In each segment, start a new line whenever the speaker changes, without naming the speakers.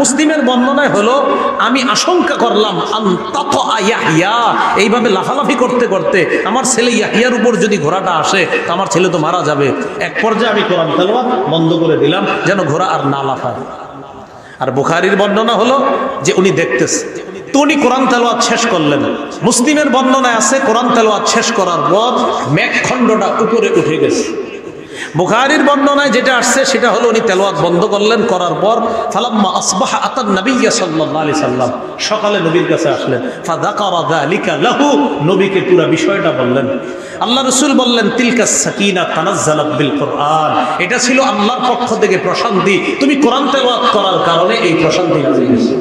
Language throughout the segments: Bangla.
মুসলিমের বর্ণনায় হলো, আমি আশঙ্কা করলাম এইভাবে লাফালাফি করতে করতে আমার ছেলে ইয়াহিয়ার উপর যদি ঘোড়াটা আসে, তো আমার ছেলে তো মারা যাবে। এক পর্যায়ে আমি কোরআন তেলাওয়াত বন্ধ করে দিলাম, যেন ঘোড়া আর না লাফায়। আর বুখারির বর্ণনা হলো যে উনি দেখতেছে। তো উনি কোরআন তেলোয়াত শেষ করলেন। মুসলিমের বর্ণনায় আছে, কোরআন তেলোয়াত শেষ করার পর মেঘখণ্ডটা উপরে উঠে গেছে। বুখারির বর্ণনায় যেটা আসছে, সেটা হলো উনি তেলোয়াত বন্ধ করলেন, করার পর ফালাম্মা আসবাহ আতান নবিয়্যা সাল্লাল্লাহু আলাইহি সাল্লাম। সকালে নবীর কাছে আসলেন। ফাযাকারা যালিকা লাহু, নবীকে পুরো বিষয়টা বললেন। আল্লাহ রাসূল বললেন, তিলকা সাকিনা তানাজ্জালাত বিল কোরআন। এটা ছিল আল্লাহর পক্ষ থেকে প্রশান্তি। তুমি কোরআন তেলাওয়াত করার কারণে এই প্রশান্তি নাযিল হয়েছে।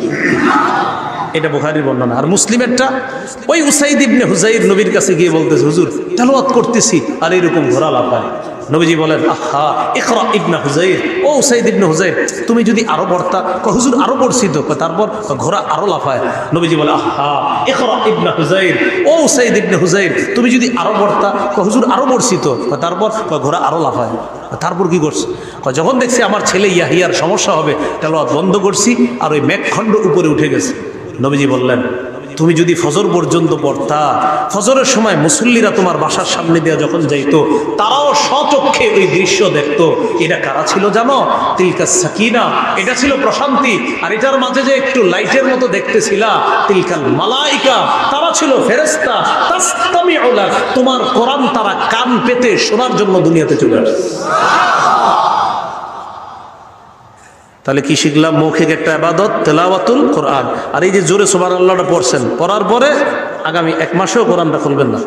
এটা বুখারির বর্ণনা। আর মুসলিমেরটা, ওই উসাইদ ইবনে হুজাইর নবীর কাছে গিয়ে বলতেছে, হুজুর, তেলাওয়াত করতেছি, আর এরকম ঘোরা লাফায় নবীজি বলেন, আহা, ইকরা ইবনা হুজাইর ও উসাইদ ইবনে হুজাইর তুমি যদি আরও পড়তা হুজুর আরও পড়ছি তো। তারপর ঘোড়া আরও লাফায়। নবীজি বলে, আহা, ইকরা ইবনা হুজাইর ও উসাইদ ইবনে হুজাইর তুমি যদি আরও পড়তা হুজুর আরও পড়ছি তো। তারপর ঘোড়া আরও লাফায়। তারপর কি করছে? যখন দেখছি আমার ছেলে ইয়াহিয়ার সমস্যা হবে, তেলাওয়াত বন্ধ করছি আর ওই মেঘখণ্ড উপরে উঠে গেছে। নবীজি বললেন তুমি যদি ফজর পর্যন্ত পড়তা, ফজরের সময় মুসল্লিরা তোমার বাসার সামনে দিয়ে যখন যাইত, তারাও স্বচক্ষে ওই দৃশ্য দেখতো। এটা কারা ছিল জানো? তিলকা সাকিনা। এটা ছিল প্রশান্তি। আর এটার মাঝে যে একটু লাইটের মতো দেখতেছিলা, তিলকাল মালাইকা। তারা ছিল ফেরেস্তা তাস্তামিউলা। তোমার কোরআন তারা কান পেতে শোনার জন্য দুনিয়াতে চলে আসে। তাহলে কি শিখলাম? মৌখিক একটা আবাদত তেলাওয়াতুল কোরআন। আর এই যে জোরে সোমান আল্লাহটা পড়ছেন, পড়ার পরে আগামী এক মাসেও কোরআনটা খুলবেন না।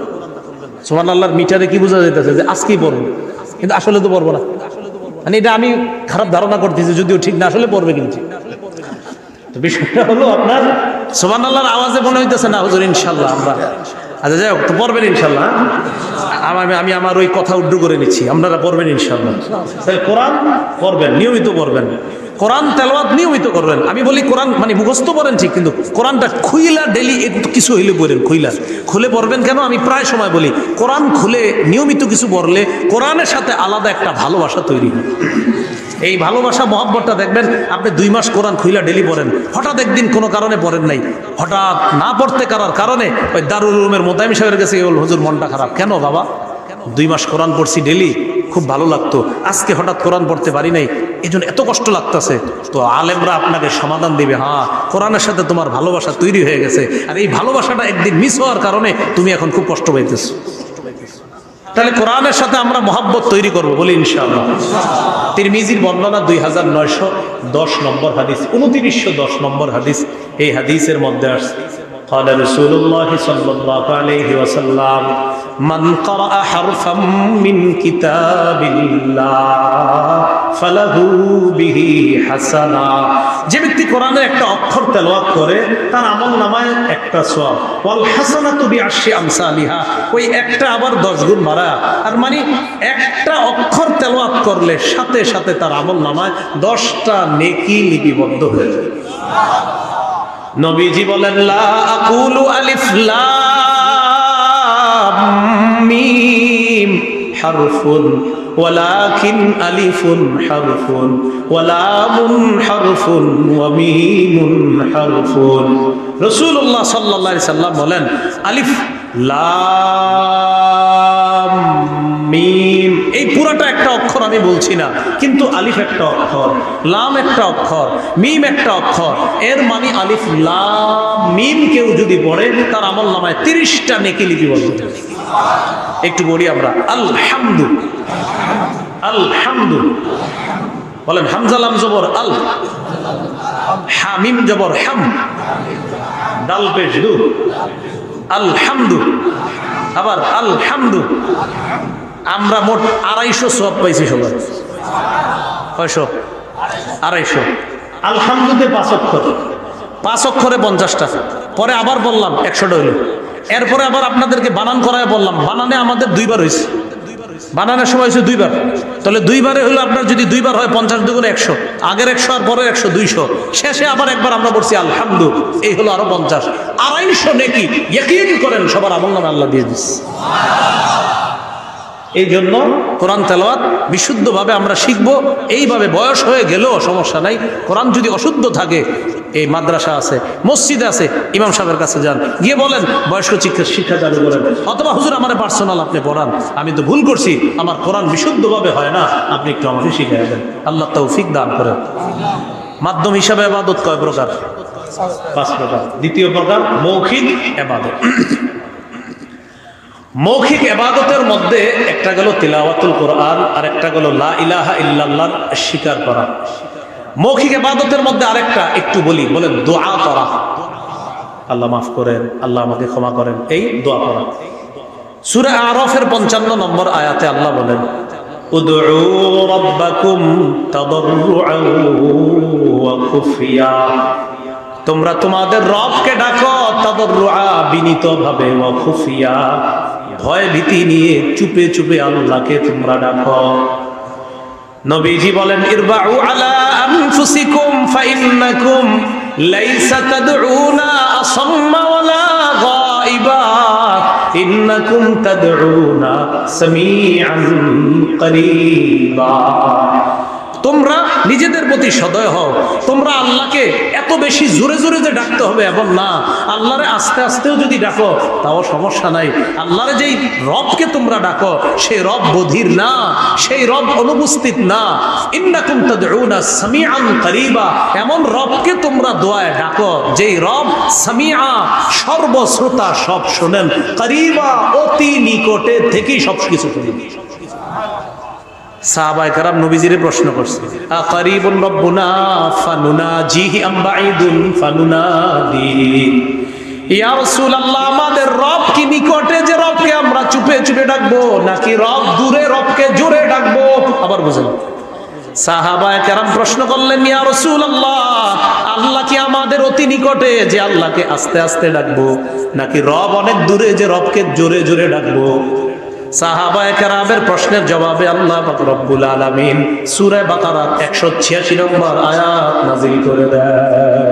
সোমান আল্লাহর মিটারে কি বোঝা যেতেছে যে আজকেই পড়ব কিন্তু আসলে তো পড়ব না। মানে এটা আমি খারাপ ধারণা করতেছি, যদিও ঠিক না, আসলে পড়বে কিন্তু বিষয়টা হলো আপনার সোমান আল্লাহর আওয়াজে মনে হইতেছে না, হুজুর ইনশাল্লাহ আমরা আচ্ছা যাই হোক, তো পড়বেন ইনশাল্লাহ আমি আমি আমার ওই কথা উড্ডু করে নিচ্ছি, আপনারা পড়বেন ইনশাল্লাহ কোরআন পড়বেন, নিয়মিত পড়বেন। কোরআন তেলাওয়াত নিয়মিত করবেন। আমি বলি কোরআন মানে মুখস্থ পড়েন ঠিক, কিন্তু কোরআনটা খুইলা ডেলি একটু কিছু হইলে পড়েন খুইলা। খুলে পড়বেন কেন? আমি প্রায় সময় বলি, কোরআন খুলে নিয়মিত কিছু পড়লে কোরআনের সাথে আলাদা একটা ভালোবাসা তৈরি হয়। এই ভালোবাসা মহব্বতটা দেখবেন, আপনি দুই মাস কোরআন খুইলা ডেলি পড়েন, হঠাৎ একদিন কোনো কারণে পড়েন নাই। হঠাৎ না পড়তে কারার কারণে ওই দারুল রুমের মোতায়েম সাহেবের কাছে বল হুজুর, মনটা খারাপ। কেন বাবা? দুই মাস কোরআন পড়ছি ডেলি, খুব ভালো লাগতো। আজকে হঠাৎ কোরআন পড়তে পারি নাই। এই জন্য এত কষ্ট লাগতেছে তো আলেমরা আপনাকে সমাধান দিবে হ্যাঁ কোরআনের সাথে তোমার ভালোবাসা তৈরি হয়ে গেছে আর এই ভালোবাসাটা একদিন মিস হওয়ার কারণে তুমি এখন খুব কষ্ট পাইতেছো তাহলে কোরআনের সাথে আমরা মহাব্বত তৈরি করবো বলি ইনশাআল্লাহ তিরমিজির বর্ণনা দুই হাজার নয়শো দশ নম্বর হাদিস উনত্রিশশো দশ নম্বর হাদিস এই হাদিসের মধ্যে আসছে قال رسول الله صلى الله عليه وسلم মান করা হারফাম মিন কিতাবিল্লাহ, ফালাহু হাসানা। যে ব্যক্তি কোরআনের একটা অক্ষর তেলাওয়াত করে, তার আমল নামায় একটা সওয়াব। ওয়াল হাসানাতু বিআশি আমসালিহা, ওই একটা আবার 10 গুণ বাড়া। আর মানে একটা অক্ষর তেলাওয়াত করলে সাথে সাথে তার আমল নামায় 10টা নেকি লিপিবদ্ধ হয়ে যায়। নবীজি বলেন, লা আকুলু আলিফ লা মিম হারফুন ولكن ألف حرف ولام حرف وميم حرف رسول الله صلى الله عليه وسلم বলেন আলিফ লাম মিম এই পুরাটা একটা অক্ষর আমি বলছি না কিন্তু আলিফ একটা অক্ষর লাম একটা অক্ষর মিম একটা অক্ষর এর মানে আলিফ লাম মিম কেউ যদি পড়ে তার আমল নামায় তিরিশটা নেকি লিপিবদ্ধ হবে। একটু বলি আমরা আলহামদু আলহামদু। বলেন হামজালাম জবর আল হামিম জবর হাম ডাল পেশ দু আলহামদু আবার আলহামদু। আমরা মোট আড়াইশো সব পাইছি সবাই কয়শো? আড়াইশো। আলহামদুতে পাঁচ অক্ষর। পাঁচ অক্ষরে পঞ্চাশটা। পরে আবার বললাম একশোটা হইল। এরপরে আবার আপনাদেরকে বানান করায় বললাম, বানানে আমাদের দুইবার হয়েছে। বানানোর সময় হয়েছে দুইবার। তাহলে দুইবারে হলো আপনার যদি দুইবার হয় পঞ্চাশ দুগুণ একশো, আগের একশো আর পরের একশো দুইশো। শেষে আবার একবার আমরা বলছি, আলহামদু, এই হলো আরও পঞ্চাশ। আড়াইশো নেকি করেন সবার আমল নামে আল্লাহ দিয়ে দিস এই জন্য কোরআন তেলাওয়াত বিশুদ্ধভাবে আমরা শিখব। এইভাবে বয়স হয়ে গেলেও সমস্যা নাই। কোরআন যদি অশুদ্ধ থাকে, এই মাদ্রাসা আছে, মসজিদ আছে, ইমাম সাহেবের কাছে যান। গিয়ে বলেন, বয়স্ক শিক্ষা শিক্ষা চালু করেন। অথবা হুজুর, আমার পার্সোনাল আপনি পড়ান। আমি তো ভুল করছি, আমার কোরআন বিশুদ্ধভাবে হয় না। আপনি একটু আমাকে শিখিয়ে দেন। আল্লাহ তৌফিক দান করেন। মাধ্যম হিসাবে আবাদত কয় প্রকার? পাঁচ প্রকার। দ্বিতীয় প্রকার, মৌখিক এবাদত। মৌখিক এবাদতের মধ্যে একটা গেল তিলাওয়াতুল কোরআন আর একটা গেল লা ইলাহা ইল্লাল্লাহ স্বীকার করা। মৌখিক এবাদতের মধ্যে আরেকটা একটু বলি বলে দোয়া করা। আল্লাহ মাফ করেন, আল্লাহ আমাকে ক্ষমা করেন, এই দোয়া করা। সুরে আরফের পঞ্চান্ন নম্বর আয়াতে আল্লাহ বলেন তোমরা তোমাদের রবকে ডাকো, তাদাররুআ বিনীতভাবে ওয়া খুফিয়া। ভয় ভীতি নিয়ে চুপে চুপে আল্লাহকে তোমরা ডাকো। নবীজি বলেন, ইরবাউ আলা আনফুসিকুম ফাইন্নাকুম লাইসা তাদউনা আসাম্মা ওয়ালা গায়িবা ইন্নাকুম তাদউনা সামিআন করিবা। তোমরা নিজেদের প্রতি সদয় হও। তোমরা আল্লাহকে এত বেশি জোরে জোরে যে ডাকতে হবে এমন না। আল্লাহরে আস্তে আস্তেও যদি ডাকো, তাও সমস্যা নাই। আল্লাহরে যেই রবকে তোমরা ডাকো সেই রব বধির না, সেই রব অনুপস্থিত না। এমন রবকে তোমরা দোয়ায় ডাকো, যেই রব সামিআ, সর্বশ্রোতা সব শোনেন। করিবা অতি নিকটে থেকেই সব কিছু শুনেন। কারাম নবীজিরে প্রশ্ন করছে ইয়া রাসূলুল্লাহ, আমাদের রব কি নিকটে যে রবকে আমরা চুপে চুপে ডাকবো, নাকি রব দূরে রবকে জোরে ডাকবো? আবার বুঝেন। সাহাবায়ে কেরাম প্রশ্ন করলেন, ইয়া রাসূলুল্লাহ, আল্লাহ কি আমাদের অতি নিকটে যে আল্লাহকে আস্তে আস্তে ডাকবো, নাকি রব অনেক দূরে যে রবকে জোরে জোরে ডাকবো? সাহাবায়ে কেরামের প্রশ্নের জবাবে আল্লাহ রব্বুল আলামিন সূরা বাকারার 186 নম্বর আয়াত নাজিল করে দেয়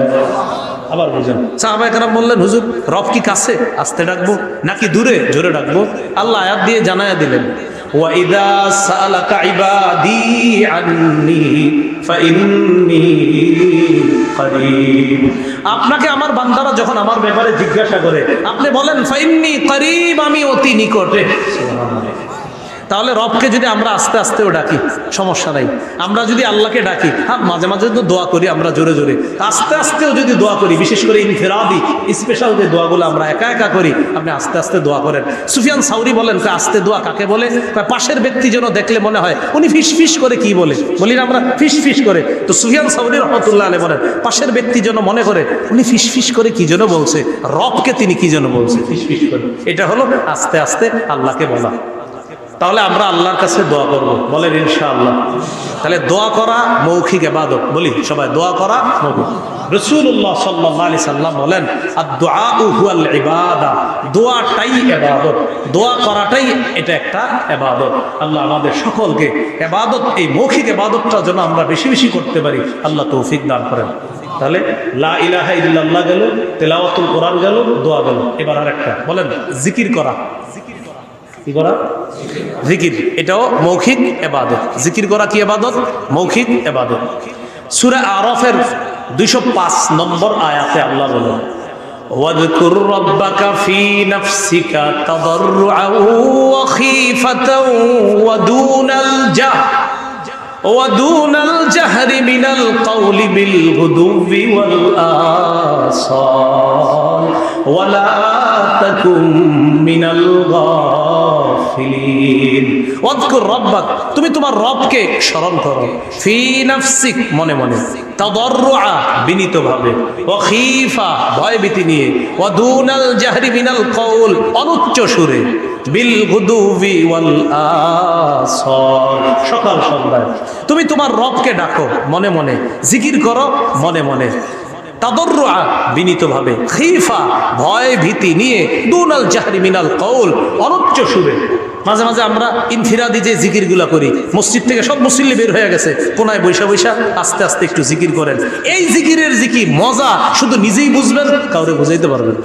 আবার বুঝেন সাহাবায়ে কেরাম বললেন হুজুর রব কি কাছে? আস্তে ডাকবো নাকি দূরে? জোরে ডাকবো? আল্লাহ আয়াত দিয়ে জানায়া দিলেন وَإِذَا سَأَلَكَ عِبَادِي عَنِّي فَإِنِّي قَرِيبٌ আপনাকে আমার বান্দারা যখন আমার ব্যাপারে জিজ্ঞাসা করে আপনি বলেন ফাইন্নি করিব আমি অতি নিকটে তাহলে রবকে যদি আমরা আস্তে আস্তেও ডাকি, সমস্যা নাই। আমরা যদি আল্লাহকে ডাকি হ্যাঁ মাঝে মাঝে তো দোয়া করি আমরা জোরে জোরে। আস্তে আস্তেও যদি দোয়া করি, বিশেষ করে ইনফেরাদি স্পেশাল যে দোয়াগুলো আমরা একা একা করি, আপনি আস্তে আস্তে দোয়া করেন। সুফিয়ান সাউরি বলেন আস্তে দোয়া কাকে বলে? পাশের ব্যক্তি যেন দেখলে মনে হয়, উনি ফিস ফিস করে কি বলে? বলি না আমরা, ফিস ফিস করে। তো সুফিয়ান সাউরি রহমতুল্লাহ আলী বলেন, পাশের ব্যক্তি যেন মনে করে, উনি ফিস ফিস করে কি যেন বলছে? রবকে তিনি কি যেন বলছে? ফিস ফিস করে। এটা হলো আস্তে আস্তে আল্লাহকে বলা। তাহলে আমরা আল্লাহর কাছে দোয়া করব। বলেন ইনশাআল্লাহ। তাহলে দোয়া করা মৌখিক এবাদত বলি, সবাই দোয়া করা মৌখিক। রসুল্লাহ সাল্লাহ আলি সাল্লাম বলেন দোয়াটাই এবাদত দোয়া করাটাই এটা একটা এবাদত আল্লাহ আমাদের সকলকে এবাদত এই মৌখিক এবাদতটা যেন আমরা বেশি বেশি করতে পারি। আল্লাহ তৌফিক দান করেন। তাহলে, লা ইলাহা ইল্লাল্লাহ গেল, তেলাওয়াতুল কোরআন গেল, দোয়া গেল। এবার আর একটা বলেন, জিকির করা। কি করা জিকির এটাও মৌখিক এবাদত জিকির করা কি এবাদত মৌখিক এবাদত সুরা আরফের দুইশো পাঁচ নম্বর আয়াতে আল্লাহ বলেন واذكر ربك في نفسك تضرعا وخيفة ودون الجهر ودون الجهر من القول بالغدو والآصال ولا تكن من الغافلين واذكر ربك তুমি তোমার রবকে স্মরণ করো ফি নাফসিক মনে মনে তাদররুআ বিনীতভাবে ওয়া খিফা ভয়ভীতি নিয়ে ওয়া দুনাল জাহরি মিনাল কওল অনুচ্চ সুরে বিল গুদুবি ওয়াল সকাল সন্ধ্যায়। তুমি তোমার রবকে ডাকো, মনে মনে। জিকির করো, মনে মনে। বিনীতভাবে। ভয় ভীতি নিয়ে দুনাল কৌল মাঝে মাঝে আমরা যে করি, মসজিদ থেকে সব মুসল্লি বের হয়ে গেছে, কোনায় বৈশা বৈশা আস্তে আস্তে একটু জিকির করেন। এই জিকিরের জিকি মজা, শুধু নিজেই বুঝবেন, কাউরে বুঝাইতে পারবেন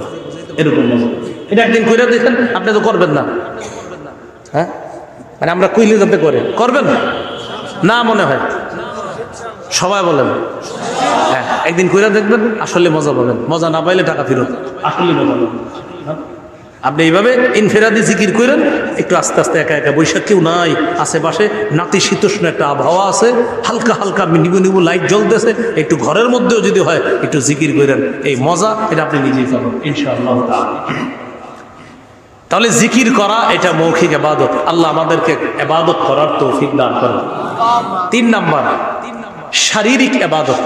এরকম মজা। এটা একদিন করে দেখেন আপনি তো করবেন না। হ্যাঁ? মানে আমরা কইলে যাতে করে। করবেন? না মনে হয়। সবাই বলেন। হ্যাঁ একদিন কইরা দেখবেন আসলে মজা পাবেন। মজা না পাইলে টাকা ফেরত। আসলে মজা পাবেন? আপনি এইভাবে ইনফেরাদি জিকির করেন একটু আস্তে আস্তে একা একা বৈশাখ কেউ নাই আশেপাশে নাতি শীতোষ্ণ একটা আবহাওয়া আছে হালকা হালকা নিবু নিবু লাইট জ্বলতেছে একটু ঘরের মধ্যেও যদি হয় একটু জিকির করেন এই মজা এটা আপনি নিজেই পাবেন। ইনশাআল্লাহ। তাহলে জিকির করা এটা মৌখিক এবাদত আল্লাহ আমাদেরকে এবাদত করার তৌফিক দান করেন। তিন নাম্বার, শারীরিক এবাদত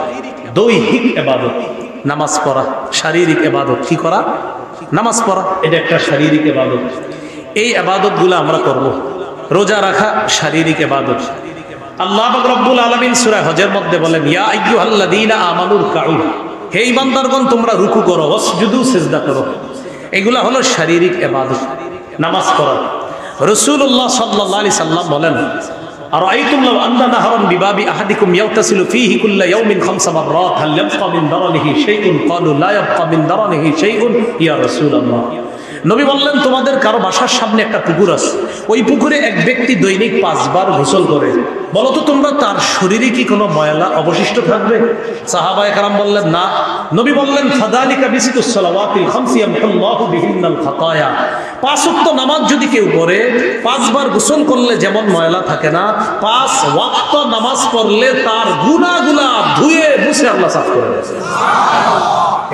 দৈহিক এবাদত নামাজ পড়া, শারীরিক এবাদত কি করা? নামাজ পড়া, এটা একটা শারীরিক এবাদত এই এবাদতগুলো আমরা করব। রোজা রাখা, শারীরিক এবাদত আল্লাহ রব্বুল আলামিন সূরা হজের মধ্যে বলেন, ইয়া আমানুর কাউ হে ইমানদারগণ তোমরা রুকু করো, ওয়াসজুদু, সিজদা করো। এগুলা হলো শারীরিক এবাদত নামাজ পড়া। রসুল্লাহ সাল্লাহ আলি সাল্লাম বলেন আর আইতুম লাউ আন্না নাহরান বিবাবি আহাদিকুম ইয়াউতাসিলু ফীহি কুল্লা ইয়াউমিন খামসা মাররাত হাল ইয়াবকা মিন দারানিহি শাইউন? ক্বালু লা ইয়াবকা মিন দারানিহি শাইউন। ইয়া রাসূলুল্লাহ। নবী বললেন, তোমাদের কারও বাসার সামনে একটা পুকুর আছে। ওই পুকুরে এক ব্যক্তি দৈনিক পাঁচবার গোসল করে। বলো তো তোমরা, তার শরীরে কি কোনো ময়লা অবশিষ্ট থাকবে? সাহাবায়ে কারাম বললেন, না। নবী বললেন, ফাদালিকা বিসিতুস সালাওয়াতিল খামসি ইয়ামহুল্লাহু বিহিন্নাল খাতায়া। পাঁচ ওয়াক্ত নামাজ যদি কেউ পড়ে, পাঁচবার গোসল করলে যেমন ময়লা থাকে না, পাঁচ ওয়াক্ত নামাজ পড়লে তার গুনাহগুলা ধুয়ে মুছে আল্লাহ সাফ করে দেয়।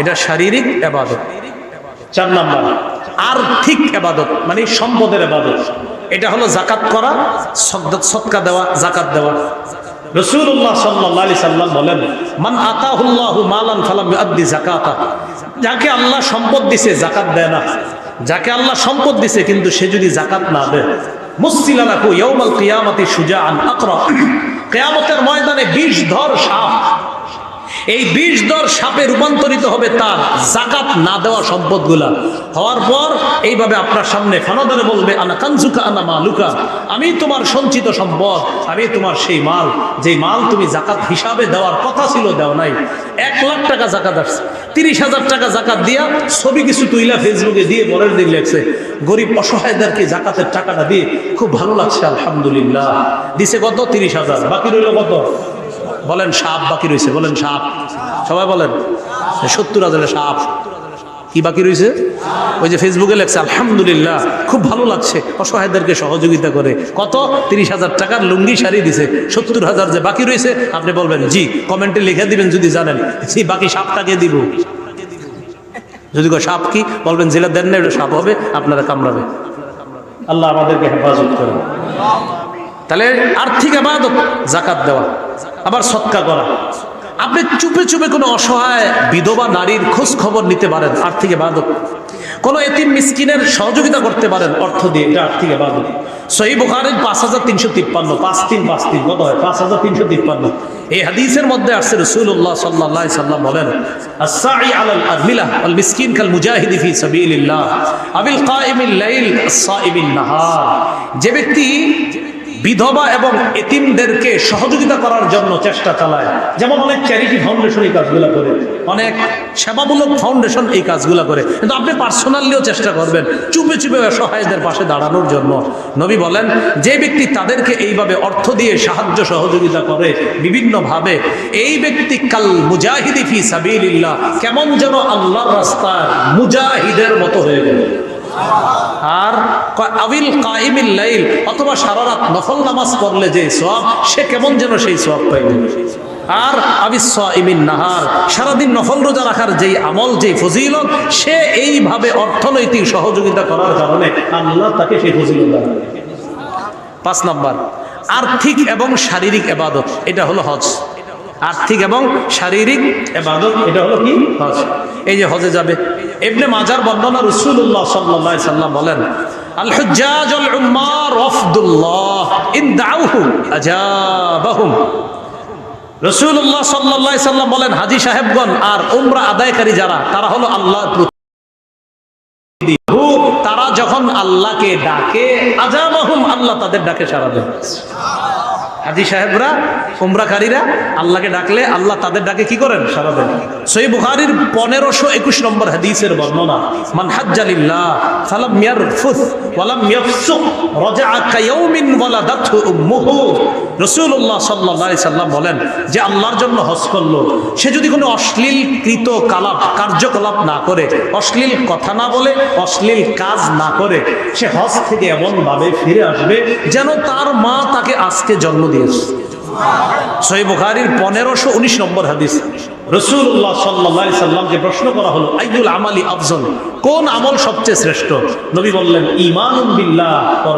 এটা শারীরিক এবাদত চার নাম্বার আর্থিক এবাদত মানে সম্পদের এবাদত। এটা হলো জাকাত করা সৎকা দেওয়া জাকাত দেওয়া। রসুল্লাহ সাল্লাহ সাল্লাম বলেন, মান আতাহুল্লাহু মালান ফালাম আদি জাকাতা যাকে আল্লাহ সম্পদ দিছে জাকাত দেয় না। যাকে আল্লাহ সম্পদ দিছে, কিন্তু সে যদি জাকাত না দেয়। মুসিলালাকু ইয়াউমাল কিয়ামতি সুজাআন আকরা। কিয়ামতের ময়দানে বিষ ধর সাপ এই বিষ দর সাপে রূপান্তরিত হবে তার জাকাত না দেওয়া সম্পদগুলা। হওয়ার পর এইভাবে আপনার সামনে ফানাদারে বলবে, আনা কানজুকা, আনা মালুকা। আমি তোমার সঞ্চিত সম্পদ, আমি তোমার সেই মাল। যে মাল তুমি জাকাত হিসাবে দেওয়ার কথা ছিল, দেও নাই। এক লাখ টাকা জাকাত আসছে। তিরিশ হাজার টাকা জাকাত দিয়া ছবি কিছু তুইলা ফেসবুকে দিয়ে পরের দিন লেগছে গরিব অসহায়দেরকে জাকাতের টাকাটা দিয়ে খুব ভালো লাগছে, আলহামদুলিল্লাহ। দিছে কত? তিরিশ হাজার। বাকি রইল কত? বলেন সাপ বাকি রয়েছে, বলেন সাপ। সবাই বলেন সত্তর হাজারের সাপ। কি বাকি রয়েছে? ওই যে ফেসবুকে লেখছে, আলহামদুলিল্লাহ, খুব ভালো লাগছে। অসহায়দেরকে সহযোগিতা করে। কত? তিরিশ হাজার টাকার লুঙ্গি শাড়ি দিছে। সত্তর হাজার যে বাকি রয়েছে, আপনি বলবেন, জি, কমেন্টে লিখে দিবেন যদি জানেন। জি, বাকি সাপটাকে দিব। যদি কয়, সাপ কি? বলবেন, জেলা দেন না, এটা সাপ হবে, আপনারা কামড়াবে। আল্লাহ আমাদেরকে হেফাজত করেন। তাহলে আর্থিক আবাদত, জাকাত দেওয়া। আবার সৎকার করা। আপনি চুপে চুপে কোনো অসহায় বিধবা নারীর খোঁজ খবর নিতে পারেন, আর্থিক বাদক কোনো এতিম মিসকিনের সহযোগিতা করতে পারেন, অর্থ দিয়ে এটা আর্থিক বাদক সহি বোখারের পাঁচ হাজার তিনশো তিপ্পান্ন, পাঁচ তিন পাঁচ তিন, কত হয়? পাঁচ হাজার তিনশো তিপ্পান্ন। এই হাদিসের মধ্যে আসছে রসুল্লাহ সাল্লাহ সাল্লাম বলেন আসাই আলাল আদমিলা আল মিসকিন কাল মুজাহিদি ফি সাবিলিল্লাহ আবিল কাইমিল লাইল সাইমিন নাহার। যে ব্যক্তি বিধবা এবং এতিমদেরকে সহযোগিতা করার জন্য চেষ্টা চালায়। যেমন অনেক চ্যারিটি ফাউন্ডেশন এই কাজগুলো করে, অনেক সেবামূলক ফাউন্ডেশন এই কাজগুলো করে। কিন্তু আপনি পার্সোনালিও চেষ্টা করবেন, চুপে চুপে অসহায়দের পাশে দাঁড়ানোর জন্য। নবী বলেন, যে ব্যক্তি তাদেরকে এইভাবে অর্থ দিয়ে সাহায্য সহযোগিতা করে বিভিন্নভাবে, এই ব্যক্তি কাল মুজাহিদি ফি সাবিলিল্লাহ, কেমন যেন আল্লাহ রাস্তার মুজাহিদের মতো হয়ে গেল। আর আবিল কাইমিল লাইল অথবা সারা রাত নফল নামাজ পড়লে যে সব সে কেমন যেন সেই সব পাইবে আর আবিস ইমিন নাহার সারাদিন নফল রোজা রাখার যেই আমল, যেই ফজিলত, সে এইভাবে অর্থনৈতিক সহযোগিতা করার কারণে আল্লাহ তাকে সেই ফজিলত পাঁচ নাম্বার, আর্থিক এবং শারীরিক এবাদত, এটা হলো হজ। আর্থিক এবং শারীরিক এবাদত, এটা হলো কি? হজ। এই যে হজে যাবে এমনি মাজার বর্ণনা রসুল্লাহ সাল্লাহ সাল্লাম বলেন রসুল্লাহ সাল্লাহ সাল্লাম বলেন, হাজি সাহেবগণ আর উমরা আদায়কারী যারা, তারা হলো প্রতিনিধি। তারা যখন আল্লাহকে ডাকে, আজাবাহুম, আল্লাহ তাদের ডাকে সারা দেন হাজি সাহেবরা উমরাকারীরা আল্লাহকে ডাকলে আল্লাহ তাদের ডাকে কি করেন? সারা দেন সই বুখারির পনেরোশো একুশ নম্বর হাদিসের বর্ণনা, মান সাল্লাম বলেন যে আল্লাহর জন্য হজ সে যদি কোনো অশ্লীল কালাপ, কার্যকলাপ না করে, অশ্লীল কথা না বলে, অশ্লীল কাজ না করে, সে হজ থেকে এমনভাবে ফিরে আসবে যেন তার মা তাকে আজকে জন্ম দিয়েছে। সহি পনেরোশো উনিশ নম্বর হাদিস। রসুল্লাহ সাল্লাহ সাল্লামকে প্রশ্ন করা হলো আইদুল আমালি আফজল কোন আমল সবচেয়ে শ্রেষ্ঠ? নবী বললেন ইমান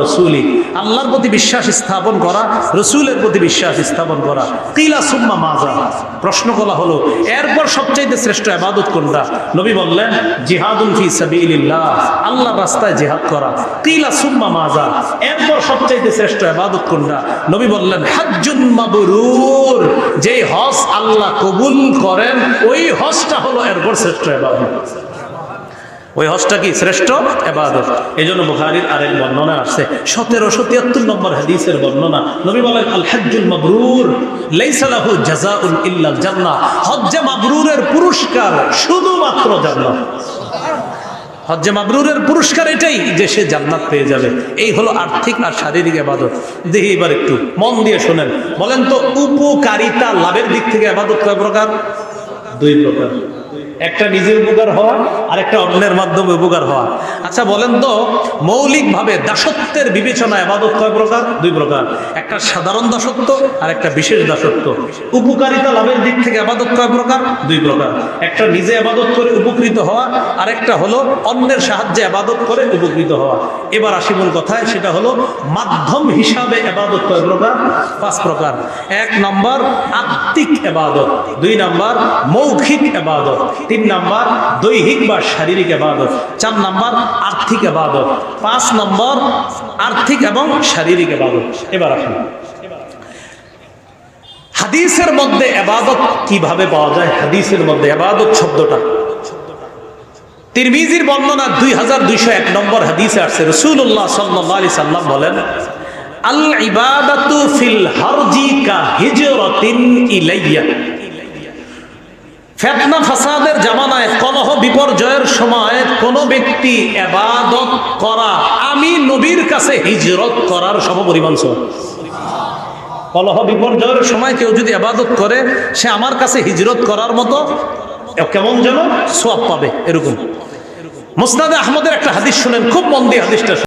রসুলি। আল্লাহর প্রতি বিশ্বাস স্থাপন করা, রসুলের প্রতি বিশ্বাস স্থাপন করা। কিলা সুম্মা মাজা প্রশ্ন করা হলো, এরপর সবচাইতে শ্রেষ্ঠ আবাদত কোনটা? নবী বললেন জিহাদুল ফি সাবিলিল্লাহ। আল্লাহর রাস্তায় জিহাদ করা। কিলা সুম্মা মাজা এরপর সবচাইতে শ্রেষ্ঠ আবাদত কোনটা? নবী বললেন, হাজ্জুন মাবরুর। যেই হজ আল্লাহ কবুল করেন, ওই হজটা হলো এরপর শ্রেষ্ঠ আবাদত ওই হজটা কি শ্রেষ্ঠ? এবাদত। এই জন্য বুখারির আরেক বর্ণনা আসছে। সতেরোশো তিয়াত্তর নম্বর হাদিসের বর্ণনা। নবী বলেন আল হাজ্জুল মাবরুর লাইসালাহু জাযাউন ইল্লাল জান্নাহ হজ্জে মাবরুরের পুরস্কার শুধুমাত্র জান্নাত। হজ্জে মাবরুরের পুরস্কার এটাই যে সে জান্নাত পেয়ে যাবে। এই হলো আর্থিক আর শারীরিক আবাদত দেখি এবার একটু, মন দিয়ে শোনেন। বলেন তো, উপকারিতা লাভের দিক থেকে আবাদত কয় প্রকার? দুই প্রকার। একটা নিজের উপকার হওয়া আর একটা অন্যের মাধ্যমে উপকার হওয়া। আচ্ছা বলেন তো, মৌলিকভাবে দাসত্বের বিবেচনা আবাদত কয় প্রকার? দুই প্রকার। একটা সাধারণ দাসত্ব আর একটা বিশেষ দাসত্ব। উপকারিতা লাভের দিক থেকে আবাদত কয় প্রকার? দুই প্রকার। একটা নিজে আবাদত করে উপকৃত হওয়া আর একটা হলো অন্যের সাহায্যে আবাদত করে উপকৃত হওয়া। এবার আসি মূল কথায়, সেটা হলো মাধ্যম হিসাবে আবাদত কয় প্রকার? পাঁচ প্রকার। এক নম্বর, আত্মিক আবাদত। দুই নম্বর, মৌখিক আবাদত। তিন নম্বর, দৈহিক বা শারীরিক আবাদত। চার নম্বর, আর্থিক আবাদত। পাঁচ নম্বর, আর্থিক এবং শারীরিক আবাদত। এবার আসুন। হাদিসের মধ্যে আবাদত কীভাবে পাওয়া যায়? হাদিসের মধ্যে আবাদত শব্দটা। তিরমিজির বর্ণনা দুই হাজার দুইশো এক নম্বর হাদিসে আসছে। রসুল্লাহ সাল্লাহ আলি সাল্লাম বলেন আল ইবাদাতু ফিল হারজি কা হিজরতিন ইলাইয়া। ফেতনা ফাসাদের জামানায় কলহ বিপর্যয়ের সময় কোন ব্যক্তি এবাদত করা, আমি নবীর কাছে হিজরত করার সমপরিমাণ কলহ বিপর্যয়ের সময় কেউ যদি আবাদত করে, সে আমার কাছে হিজরত করার মতো কেমন যেন সোয়াব পাবে, এরকম। মুসনাদে আহমদের একটা হাদিস শুনেন, খুব মন দিয়ে হাদিসটা